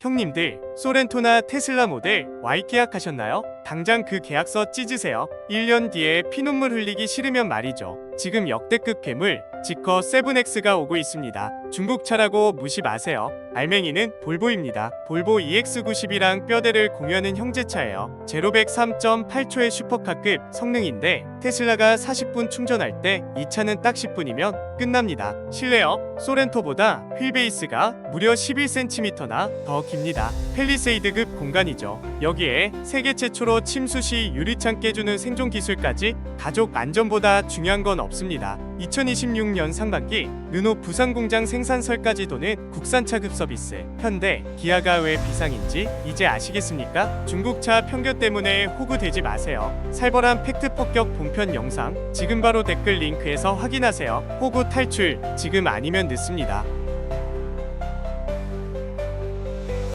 형님들, 소렌토나 테슬라 모델 Y 계약하셨나요? 당장 그 계약서 찢으세요. 1년 뒤에 피눈물 흘리기 싫으면 말이죠. 지금 역대급 괴물 지커 7X가 오고 있습니다. 중국 차라고 무시 마세요. 알맹이는 볼보입니다. 볼보 EX90이랑 뼈대를 공유하는 형제차예요. 제로백 3.8초의 슈퍼카급 성능인데 테슬라가 40분 충전할 때 이 차는 딱 10분이면 끝납니다. 실내요? 소렌토보다 휠베이스가 무려 11cm나 더 깁니다. 펠리세이드급 공간이죠. 여기에 세계 최초로 침수 시 유리창 깨주는 생존 기술까지 가족 안전보다 중요한 건 없 습니다. 2026년 상반기 르노 부산 공장 생산설까지 도는 국산차 급 서비스 현대 기아가 왜 비상인지 이제 아시겠습니까? 중국차 편견 때문에 호구되지 마세요. 살벌한 팩트 폭격 본편 영상 지금 바로 댓글 링크에서 확인하세요. 호구 탈출 지금 아니면 늦습니다.